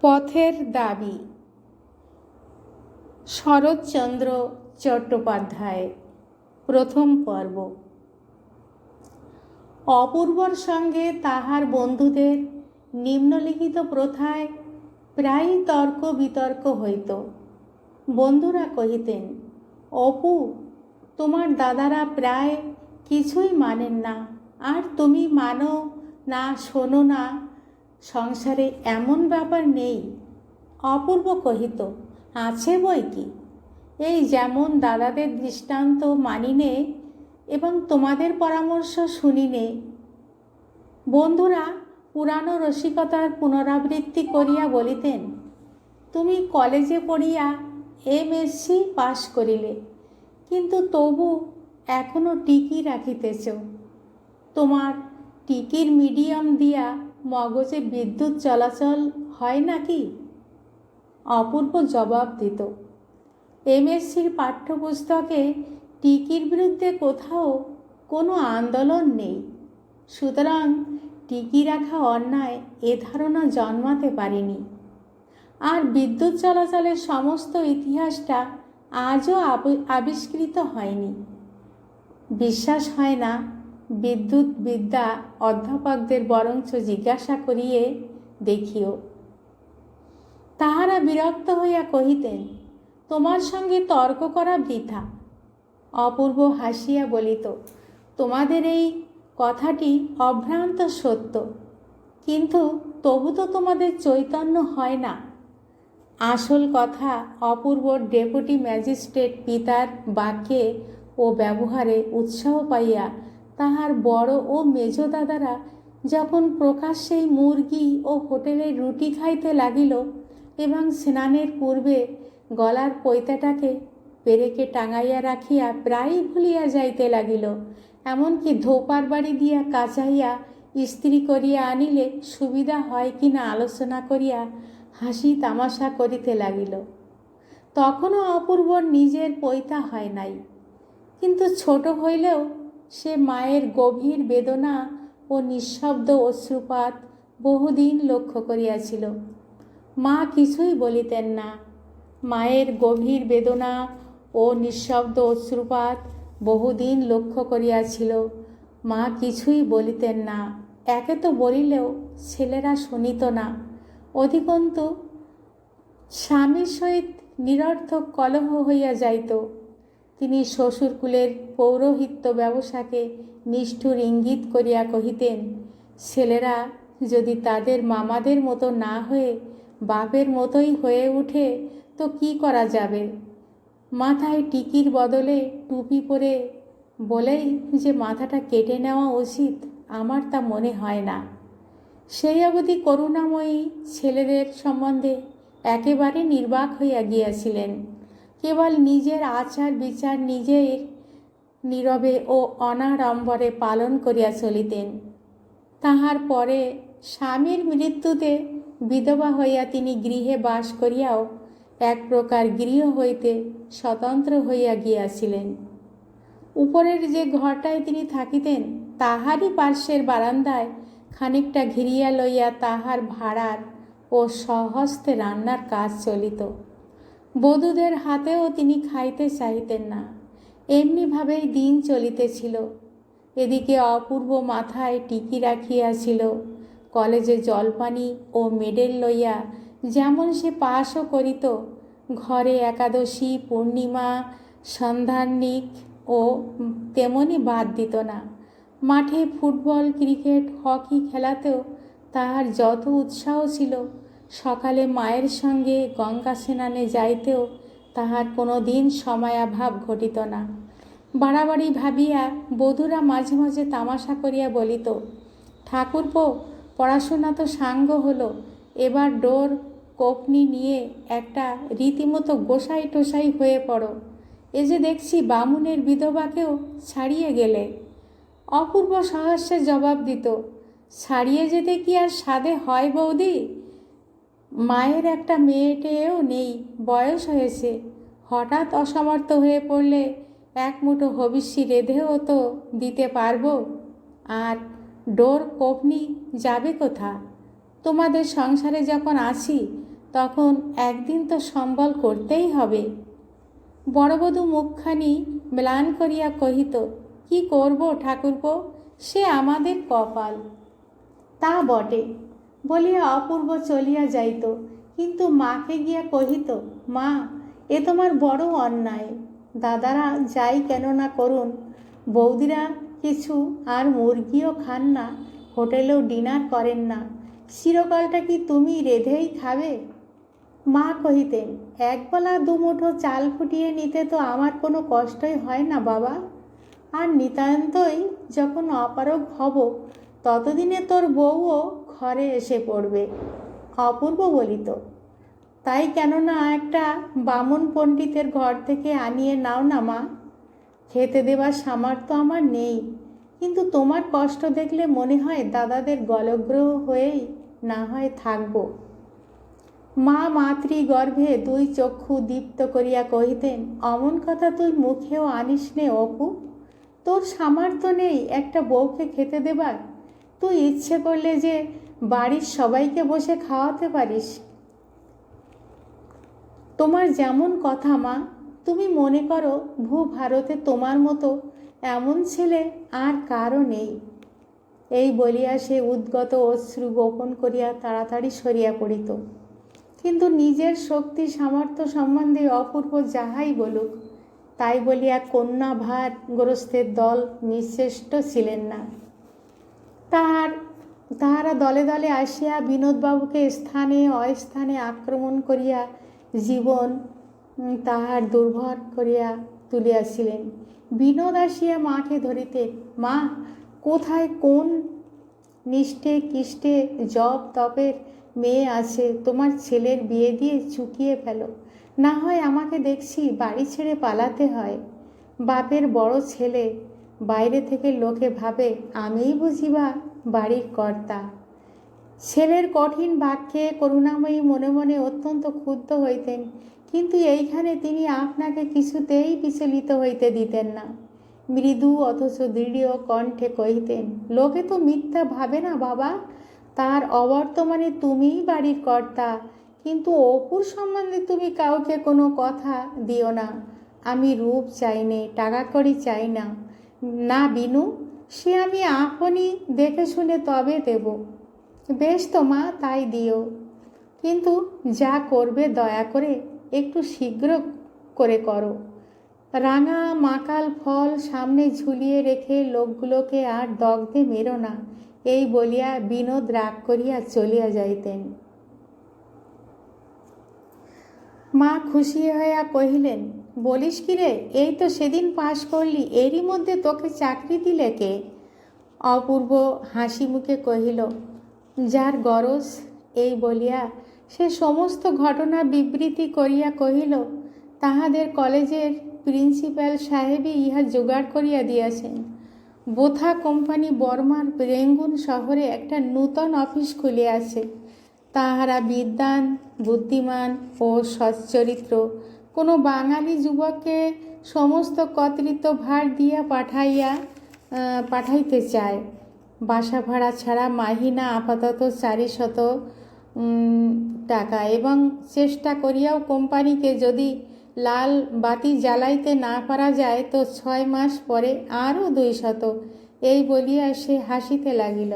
পথের দাবি। শরৎচন্দ্র চট্টোপাধ্যায়, প্রথম পর্ব। অপূর্বর সঙ্গে তাহার বন্ধুদের নিম্নলিখিত প্রথায় প্রায়ই তর্ক বিতর্ক হইত। বন্ধুরা কহিতেন, অপু, তোমার দাদারা প্রায় কিছুই মানেন না। আর তুমি মানো না, শোনো না সংসারে এমন ব্যাপার নেই। অপূর্ব কহিত, আছে বই কি? এই যেমন দাদাদের দৃষ্টান্ত মানিনে এবং তোমাদের পরামর্শ শুনিনে। বন্ধুরা, পুরানো রসিকতার পুনরাবৃত্তি করিয়া বলিতেন, তুমি কলেজে পড়িয়া এম এসসি পাশ করিলে, কিন্তু তবু এখনও টিকি রাখিতেছ। তোমার টিকির মিডিয়াম দিয়া মগজে বিদ্যুৎ চলাচল হয় নাকি? অপূর্ব জবাব দিত। এমএসসির পাঠ্যপুস্তকে টিকির বিরুদ্ধে কোথাও কোনো আন্দোলন নেই। সুতরাং টিকি রাখা অন্যায় এ ধারণা জন্মাতে পারেনি। আর বিদ্যুৎ চলাচলের সমস্ত ইতিহাসটা আজও আবিষ্কৃত হয়নি। বিশ্বাস হয় না বিদ্যুৎ বিদ্যা অধ্যাপকদের বরঞ্চ জিজ্ঞাসা করিয়ে দেখিও। তাহারা বিরক্ত হইয়া কহিতেন, তোমার সঙ্গে তর্ক করা বৃথা। অপূর্ব হাসিয়া বলিত, তোমাদের এই কথাটি অভ্রান্ত সত্য। কিন্তু তবু তো তোমাদের চৈতন্য হয় না। আসল কথা অপূর্ব ডেপুটি ম্যাজিস্ট্রেট পিতার বাক্যে ও ব্যবহারে উৎসাহ পাইয়া তাহার বড় ও মেজ দাদারা যখন প্রকাশ্যেই মুরগি ও হোটেলের রুটি খাইতে লাগিল এবং স্নানের পূর্বে গলার পৈতাটাকে পেরেকে টাঙাইয়া রাখিয়া প্রায়ই ভুলিয়া যাইতে লাগিল, এমনকি ধোপার বাড়ি দিয়া কাচাইয়া ইস্ত্রি করিয়া আনিলে সুবিধা হয় কি না আলোচনা করিয়া হাসি তামাশা করিতে লাগিল। তখনও অপূর্বর নিজের পৈতা হয় নাই, কিন্তু ছোট হইলেও সে মায়ের গভীর বেদনা ও নিঃশব্দ অশ্রুপাত বহুদিন লক্ষ্য করিয়াছিল। মা কিছুই বলিতেন না। মায়ের গভীর বেদনা ও নিঃশব্দ অশ্রুপাত বহুদিন লক্ষ্য করিয়াছিল। মা কিছুই বলিতেন না। একে তো বলিলেও ছেলেরা শুনিত না। অধিকন্তু স্বামীর সহিত নিরর্থক কলহ হইয়া যাইত। তিনি শ্বশুরকুলের পৌরোহিত্য ব্যবসাকে নিষ্ঠুর ইঙ্গিত করিয়া কহিতেন, ছেলেরা, যদি তাদের মামাদের মতো না হয়ে বাপের মতোই হয়ে উঠে, তো কি করা যাবে? মাথায় টিকির বদলে টুপি পরে বলেই যে মাথাটা কেটে নেওয়া উচিত, আমার তা মনে হয় না। সেই অবধি করুণাময়ী ছেলেদের সম্বন্ধে একেবারে নির্বাক হইয়া গিয়াছিলেন। কেবল নিজের আচার বিচার নিজের নীরবে ও অনাড়ম্বরে পালন করিয়া চলিতেন। তাহার পরে স্বামীর মৃত্যুতে বিধবা হইয়া তিনি গৃহে বাস করিয়াও এক প্রকার গৃহ হইতে স্বতন্ত্র হইয়া গিয়াছিলেন। উপরের যে ঘরটায় তিনি থাকিতেন, তাহারই পার্শ্বের বারান্দায় খানিকটা ঘিরিয়া লইয়া তাহার ভাড়ার ও সহস্তে রান্নার কাজ চলিত। বধূদের হাতেও তিনি খাইতে চাইতেন না। এমনিভাবেই দিন চলিতেছিল। এদিকে অপূর্ব মাথায় টিকি রাখিয়াছিল। কলেজে জলপানি ও মেডেল লইয়া যেমন সে পাশও করিত, ঘরে একাদশী, পূর্ণিমা সন্ধানিক ও তেমনই বাদ দিত না। মাঠে ফুটবল, ক্রিকেট, হকি খেলাতেও তাহার যত উৎসাহ ছিল সকালে মায়ের সঙ্গে গঙ্গা স্নানে যাইতেও তাহার কোনো দিন সময়াভাব ঘটিত না। বাড়াবাড়ি ভাবিয়া বধূরা মাঝে মাঝে তামাশা করিয়া বলিত, ঠাকুরপো, পড়াশোনা তো সাঙ্গ হলো, এবার ডোর, কোপনি নিয়ে একটা রীতিমতো গোসাই টোসাই হয়ে পড়ো। এ যে দেখছি বামুনের বিধবাকেও ছাড়িয়ে গেলে। অপূর্ব সহস্যে জবাব দিত, ছাড়িয়ে যেতে কি আর সাদে হয় বৌদি? মায়ের একটা মেয়েটেও নেই, বয়স হয়েছে। হঠাৎ অসমর্থ হয়ে পড়লে এক মুঠো হবিষ্যি রেধেও তো দিতে পারব? আর ডোর কোপনি যাবে কোথা? তোমাদের সংসারে যখন আছি, তখন একদিন তো সম্বল করতেই হবে। বড়বধূ মুখখানি ম্লান করিয়া কহিত, কি করব ঠাকুরপো? সে আমাদের কপাল। তা বটে। বলিয়া অপূর্ব চলিয়া যাইত। কিন্তু মাকে গিয়া কহিত, মা, এ তোমার বড় অন্যায়। দাদারা যাই কেন না করুন। বৌদিরা কিছু আর মুরগিও খান না, হোটেলেও ডিনার করেন না। চিরকালটা কি তুমি রেধেই খাবে? মা কহিতেন একবেলা দুমুঠো চাল ফুটিয়ে নিতে তো আমার কোনো কষ্টই হয় না বাবা। আর নিতান্তই যখন অপারগ হব ততদিনে তোর বউও ঘরে এসে পড়বে, অপূর্ব বলিত। তাই কেননা একটা বামুন পণ্ডিতের ঘর থেকে আনিয়ে নাও না মা। খেতে দেবার সামর্থ্য আমার নেই, কিন্তু তোমার কষ্ট দেখলে মনে হয় দাদাদের গলগ্রহ হয়েই না হয় থাকব। মা মাতৃ গর্ভে দুই চক্ষু দীপ্ত করিয়া কহিতেন, অমন কথা তুই মুখেও আনিস নে অপু। তোর সামর্থ্য নেই একটা বউকে খেতে দেবার। তুই ইচ্ছে করলে যে বাড়ির সবাইকে বসে খাওয়াতে পারিস। তোমার যেমন কথা মা, তুমি মনে করো ভূ ভারতে তোমার মতো এমন ছেলে আর কারও নেই। এই বলিয়া সে উদ্গত অশ্রু গোপন করিয়া তাড়াতাড়ি সরিয়া পড়িত। কিন্তু নিজের শক্তি, সামর্থ্য সম্বন্ধে অপূর্ব যাহাই বলুক, তাই বলিয়া কন্যা ভার গ্রস্তের দল নিঃশ্রেষ্ট ছিলেন না। তাহার তাহারা দলে দলে আসিয়া বিনোদবাবুকে স্থানে, অস্থানে আক্রমণ করিয়া জীবন তাহার দুর্ভর করিয়া তুলিয়াছিলেন। বিনোদ আসিয়া মাকে ধরিতে, মা, কোথায় কোন নিষ্ঠে কিষ্টে জপ তপের মেয়ে আছে? তোমার ছেলের বিয়ে দিয়ে চুকিয়ে ফেলো। না হয় আমাকে দেখছি বাড়ি ছেড়ে পালাতে হয়। বাপের বড় ছেলে বাইরে থেকে লোকে ভাবে, আমিই বুঝিবা বাড়ির কর্তা। ছেলের কঠিন বাক্যে করুণাময়ী মনে মনে অত্যন্ত ক্ষুব্ধ হইতেন, কিন্তু এইখানে তিনি আপনাকে কিছুতেই বিচলিত হইতে দিতেন না। মৃদু অথচ দৃঢ় কণ্ঠে কহিতেন, লোকে তো মিথ্যা ভাবে না বাবা। তার অবর্তমানে তুমিই বাড়ির কর্তা, কিন্তু অপুর সম্বন্ধে তুমি কাউকে কোনো কথা দিও না। আমি রূপ চাই নে টাকা করি চাই না। না বিনু, সে আমি আপনই দেখে শুনে তবে দেব। বেশ তো মা, তাই দিও। কিন্তু যা করবে দয়া করে একটু শীঘ্র করে করো। রাঙা মাকাল ফল সামনে ঝুলিয়ে রেখে লোকগুলোকে আর দগ্ধে মেরো না, এই বলিয়া বিনোদ রাগ করিয়া চলিয়া যাইতেন। মা খুশি হইয়া কহিলেন বলিস কি রে, এই তো সেদিন পাশ করলি, এরই মধ্যে তোকে চাকরি দিলে কে? অপূর্ব হাসি মুখে কহিল, যার গরজ এই বলিয়া সে সমস্ত ঘটনা বিবৃতি করিয়া কহিল, তাহাদের কলেজের প্রিন্সিপাল সাহেবই ইহা জোগাড় করিয়া দিয়াছেন। বোথা কোম্পানি বর্মার রেঙ্গুন শহরে একটা নূতন অফিস খুলিয়াছে। তাহারা বিদ্বান, বুদ্ধিমান ও সচ্চরিত্র কোনো বাঙালি যুবককে সমস্ত কর্তৃত্ব ভার দিয়া পাঠাইয়া পাঠাইতে চায়। বাসা ভাড়া ছাড়া মাহিনা আপাতত চারিশত উম, টাকা এবং চেষ্টা করিয়াও কোম্পানিকে যদি লাল বাতি জ্বালাইতে না পারা যায় তো ছয় মাস পরে আরও দুই শত। এই বলিয়া সে হাসিতে লাগিল।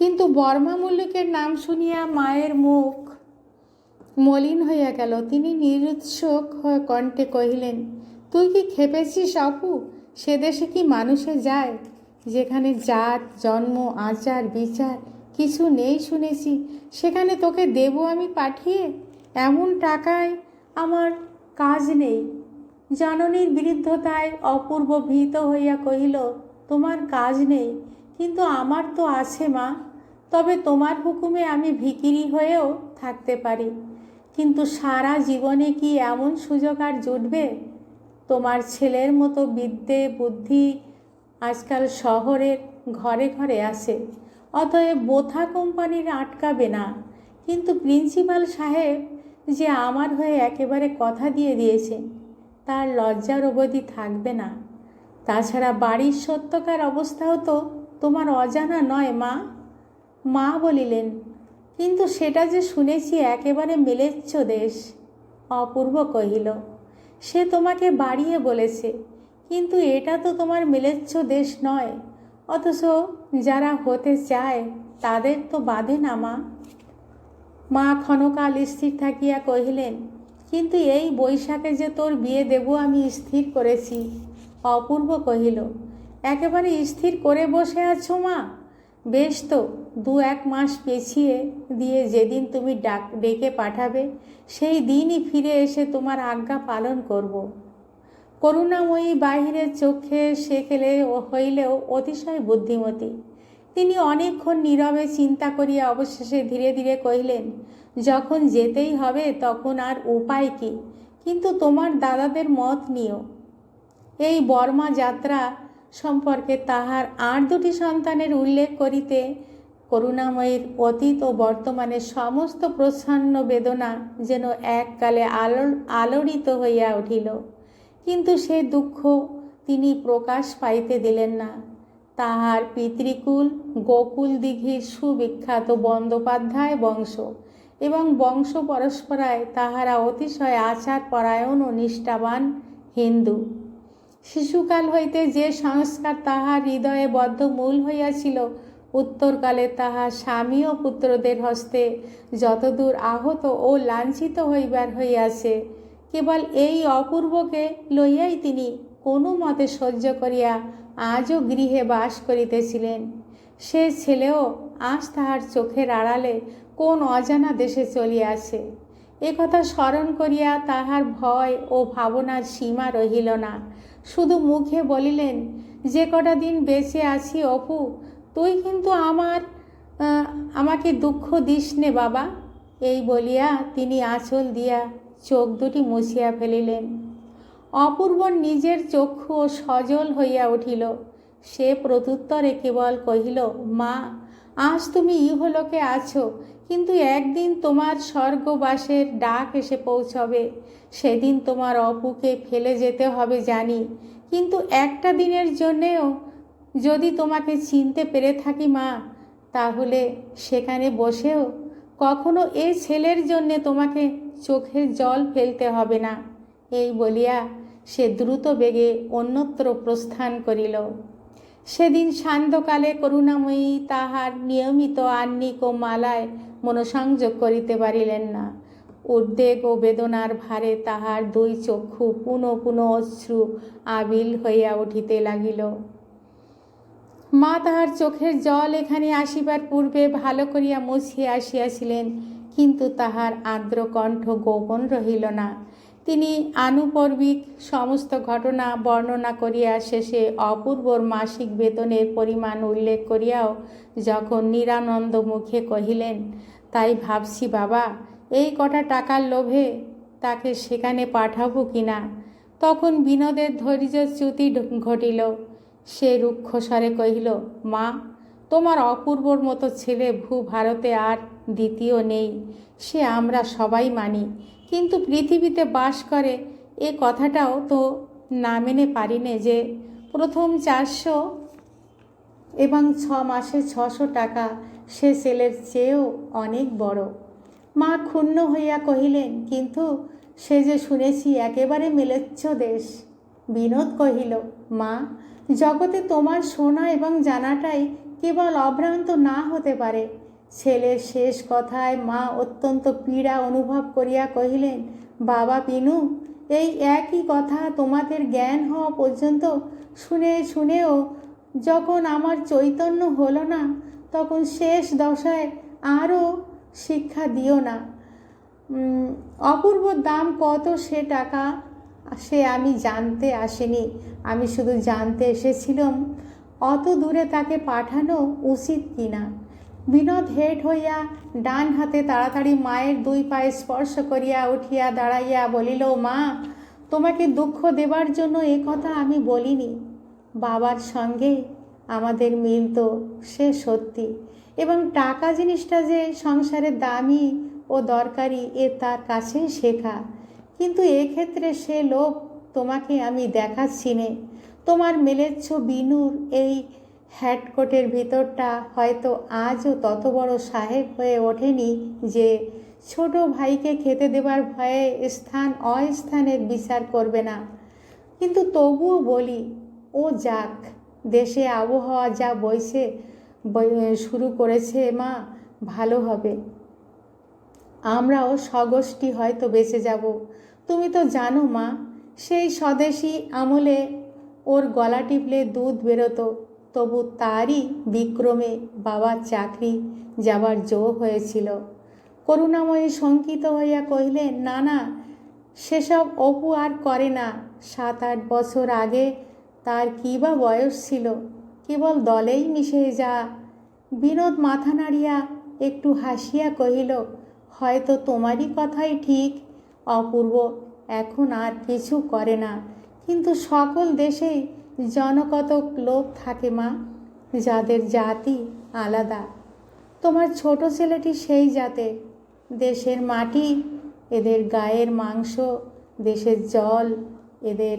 কিন্তু বর্মা মল্লিকের নাম শুনিয়া মায়ের মুখ মলিন হইয়া গেল। তিনি নিরুৎসুক কণ্ঠে কহিলেন, তুই কি খেপেছিস অপু সে দেশে কি মানুষে যায়? যেখানে জাত, জন্ম, আচার, বিচার কিছু নেই শুনেছি, সেখানে তোকে দেব আমি পাঠিয়ে? এমন টাকায় আমার কাজ নেই। জননীর বিরুদ্ধতায় অপূর্ব ভীত হইয়া কহিল, তোমার কাজ নেই, কিন্তু আমার তো আছে মা। তবে তোমার হুকুমে আমি ভিকিরি হয়েও থাকতে পারি। কিন্তু সারা জীবনে কি এমন সুযোগ আর জুটবে? তোমার ছেলের মতো বিদ্যে, বুদ্ধি আজকাল শহরের ঘরে ঘরে আসে অতএব বোথা কোম্পানির আটকাবে না। কিন্তু প্রিন্সিপাল সাহেব যে আমার হয়ে একেবারে কথা দিয়ে দিয়েছে, তার লজ্জার অবধি থাকবে না। তাছাড়া বাড়ির সত্যকার অবস্থাও তো তোমার অজানা নয়, মা। মা বলিলেন কিন্তু সেটা যে শুনেছি একেবারে মেলেচ্ছ দেশ। অপূর্ব কহিল, সে তোমাকে বাড়িয়ে বলেছে, কিন্তু এটা তো তোমার মেলেচ্ছ দেশ নয়। অথচ যারা হতে চায়, তাদের তো বাধে না মা। মা ক্ষণকাল স্থির থাকিয়া কহিলেন, কিন্তু এই বৈশাখে যে তোর বিয়ে দেব আমি স্থির করেছি। অপূর্ব কহিল, একেবারে স্থির করে বসে আছো মা? বেশ তো, দু এক মাস পেছিয়ে দিয়ে যেদিন তুমি ডাক, ডেকে পাঠাবে, সেই দিনই ফিরে এসে তোমার আজ্ঞা পালন করব। করুণাময়ী বাহিরের চোখে সেকেলে হইলেও অতিশয় বুদ্ধিমতী। তিনি অনেকক্ষণ নীরবে চিন্তা করিয়া অবশেষে ধীরে ধীরে কহিলেন, যখন যেতেই হবে তখন আর উপায় কি? কিন্তু তোমার দাদাদের মত নিও। এই বর্মা যাত্রা সম্পর্কে তাহার আর দুটি সন্তানের উল্লেখ করিতে করুণাময়ীর অতীত ও বর্তমানের সমস্ত প্রচ্ছন্ন বেদনা যেন এককালে আলো আলোড়িত হইয়া উঠিল। কিন্তু সে দুঃখ তিনি প্রকাশ পাইতে দিলেন না। তাহার পিতৃকুল গোকুল দিঘির সুবিখ্যাত বন্দ্যোপাধ্যায় বংশ এবং বংশ পরস্পরায় তাহারা অতিশয় আচার পরায়ণ ও নিষ্ঠাবান হিন্দু। শিশুকাল হইতে যে সংস্কার তাহার হৃদয়ে বদ্ধমূল হইয়াছিল, উত্তরকালে তাহা স্বামী ও পুত্রদের হস্তে যতদূর আহত ও লাঞ্ছিত হইবার হইয়াছে। কেবল এই অপূর্বকে লইয়াই তিনি কোনো মতে সহ্য করিয়া আজও গৃহে বাস করিতেছিলেন। সে ছেলেও আজ তাহার চোখের আড়ালে কোন অজানা দেশে চলিয়াছে। একথা স্মরণ করিয়া তাহার ভয় ও ভাবনার সীমা রহিল না। শুধু মুখে বলিলেন, যে কটা দিন বেঁচে আছি অপু, তুই কিন্তু আমার আমাকে দুঃখ দিস নে বাবা। এই বলিয়া তিনি আঁচল দিয়া চোখ দুটি মুছিয়া ফেলিলেন। অপূর্ব নিজের চক্ষু সজল হইয়া উঠিল। সে প্রত্যুত্তরে কেবল কহিল, মা আজ তুমি ইহলোকে আছো, কিন্তু একদিন তোমার স্বর্গবাসের ডাক এসে পৌঁছবে। সেদিন তোমার অপুকে ফেলে যেতে হবে জানি, কিন্তু একটা দিনের জন্যেও যদি তোমাকে চিনতে পেরে থাকি মা, তাহলে সেখানে বসেও কখনো এ ছেলের জন্যে তোমাকে চোখের জল ফেলতে হবে না, এই বলিয়া সে দ্রুত বেগে অন্যত্র প্রস্থান করিল। সেদিন সান্ধ্যকালে করুণাময়ী তাহার নিয়মিত আহ্নিক ও মালায় মনোসংযোগ করিতে পারিলেন না। উদ্বেগ ও বেদনার ভারে তাহার দুই চক্ষু পুনঃ পুনঃ অশ্রু আবিল হইয়া উঠিতে লাগিল। মা তাহার চোখের জল এখানে আসিবার পূর্বে ভালো করিয়া মুছিয়া আসিয়াছিলেন, কিন্তু তাহার আর্দ্র কণ্ঠ গোপন রহিল না। তিনি আনুপর্বিক সমস্ত ঘটনা বর্ণনা করিয়া শেষে অপূর্বর মাসিক বেতনের পরিমাণ উল্লেখ করিয়াও যখন নিরানন্দ মুখে কহিলেন, তাই ভাবছি বাবা, এই কটা টাকার লোভে তাকে সেখানে পাঠাবো কি না? তখন বিনোদের ধৈর্যচ্যুতি ঘটিল। সে রুক্ষস্বরে কহিল, মা, তোমার অপূর্বর মতো ছেলে ভূ, ভারতে আর দ্বিতীয় নেই। সে আমরা সবাই মানি। কিন্তু পৃথিবীতে বাস করে, এ কথাটাও তো না মেনে পারি নে যে প্রথম চারশো এবং ছ মাসে ছশো টাকা সে ছেলের চেয়েও অনেক বড়। মা ক্ষুণ্ণ হইয়া কহিলেন, কিন্তু সে যে শুনেছি একেবারে মেলেচ্ছ দেশ। বিনোদ কহিল, মা, জগতে তোমার শোনা এবং জানাটাই কেবল অভ্রান্ত না হতে পারে। ছেলের শেষ কথায় মা অত্যন্ত পীড়া অনুভব করিয়া কহিলেন, বাবা পিনু, এই একই কথা তোমাদের জ্ঞান হওয়া পর্যন্ত শুনে শুনেও যখন আমার চৈতন্য হলো না, তখন শেষ দশায় আরও শিক্ষা দিও না। অপূর্ব দাম কত সে টাকা সে আমি জানতে আসিনি। আমি শুধু জানতে এসেছিলাম, অত দূরে তাকে পাঠানো উচিত কিনা? বিনোদ হেট হইয়া ডান হাতে তাড়াতাড়ি মায়ের দুই পায়ে স্পর্শ করিয়া উঠিয়া দাঁড়াইয়া বলিল, মা, তোমাকে দুঃখ দেবার জন্য এ কথা আমি বলিনি। বাবার সঙ্গে আমাদের মিল তো সে সত্যি। এবং টাকা জিনিসটা যে সংসারের দামি ও দরকারি এ তার কাছেই শেখা। কিন্তু এক্ষেত্রে সে লোক তোমাকে আমি দেখাচ্ছি নে। তোমার মেলেচ্ছ বিনুর এই হ্যাটকোটের ভিতরটা হয়তো আজও তত বড় সাহেব হয়ে ওঠেনি যে ছোট ভাইকে খেতে দেবার ভয়ে স্থান অস্থানের বিচার করবে না। কিন্তু তবুও বলি, ও যাক, দেশে আবহাওয়া যা বইছে, বই- শুরু করেছে মা, ভালো হবে। আমরাও স্বগোষ্ঠী হয়তো বেঁচে যাব। তুমি তো জানো মা, সেই স্বদেশী আমলে ওর গলা টিপলে দুধ বেরোতো। তবু তারই বিক্রমে বাবার চাকরি যাবার জো হয়েছিল। করুণাময়ী শঙ্কিত হইয়া কহিলেন না না সেসব অপু আর করে না। সাত আট বছর আগে তার কী বা বয়স ছিল? কেবল দলেই মিশে যা বিনোদ মাথা নাড়িয়া একটু হাসিয়া কহিল, হয়তো তোমারই কথাই ঠিক। অপূর্ব এখন আর কিছু করে না। কিন্তু সকল দেশেই জনকতক লোক থাকে মা, যাদের জাতি আলাদা। তোমার ছোট ছেলেটি সেই জাতের দেশের মাটি, এদের গায়ের মাংস, দেশের জল, এদের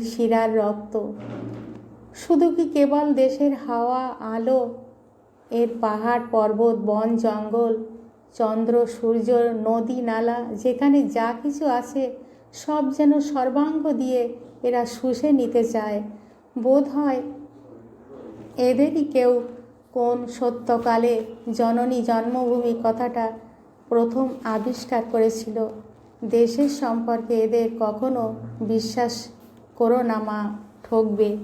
শিরার রক্ত। শুধু কি কেবল দেশের হাওয়া, আলো? এর পাহাড়, পর্বত, বন, জঙ্গল, চন্দ্র, সূর্য, নদী, নালা, যেখানে যা কিছু আছে, সব যেন সর্বাঙ্গ দিয়ে এরা শুষে নিতে চায়। বোধ হয় এদেরই কেউ কোন সত্যকালে জননী জন্মভূমি কথাটা প্রথম আবিষ্কার করেছিল। দেশের সম্পর্কে এদের কখনো বিশ্বাস করো না মা, ঠকবে।